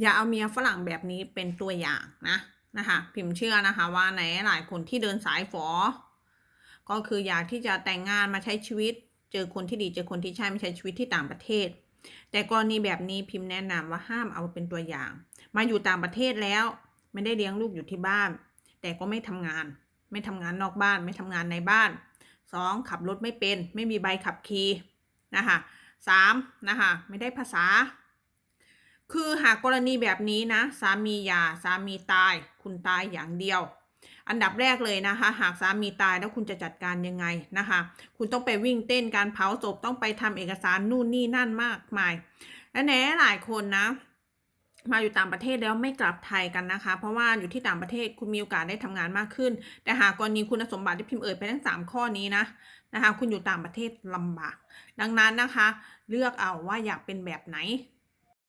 อย่าเอาเมียฝรั่งแบบนี้เป็นตัวอย่างนะนะคะพิมพ์เชื่อนะคะว่าในหลายคนที่เดินสายฝอ ก็คืออยากที่จะแต่งงานมาใช้ชีวิต เจอคนที่ดีเจอคนที่ใช่ไม่ใช้ชีวิตที่ต่างประเทศ แต่กรณีแบบนี้พิมพ์แนะนำว่าห้ามเอาเป็นตัวอย่าง มาอยู่ต่างประเทศแล้ว ไม่ได้เลี้ยงลูกอยู่ที่บ้าน แต่ก็ไม่ทำงาน ไม่ทำงานนอกบ้าน ไม่ทำงานในบ้านสองขับรถไม่เป็น ไม่มีใบขับขี่นะคะสามนะคะไม่ได้ภาษา หากกรณีแบบนี้นะ สามีหย่าสามีตาย คุณตายอย่างเดียว อันดับแรกเลยนะคะ หากสามีตายแล้วคุณจะจัดการยังไงนะคะ คุณต้องไปวิ่งเต้นการเผาศพต้องไปทำเอกสารนู่นนี่นั่นมากมาย และแหนหลายคนนะมาอยู่ต่างประเทศแล้วไม่กลับไทยกันนะคะ เพราะว่าอยู่ที่ต่างประเทศคุณมีโอกาสได้ทำงานมากขึ้น แต่หากกรณีคุณสมบัติที่พิมพ์เอ่ยไปทั้ง 3 ข้อนี้นะนะคะ คุณอยู่ต่างประเทศลำบาก ดังนั้นนะคะ เลือกเอาว่าอยากเป็นแบบไหน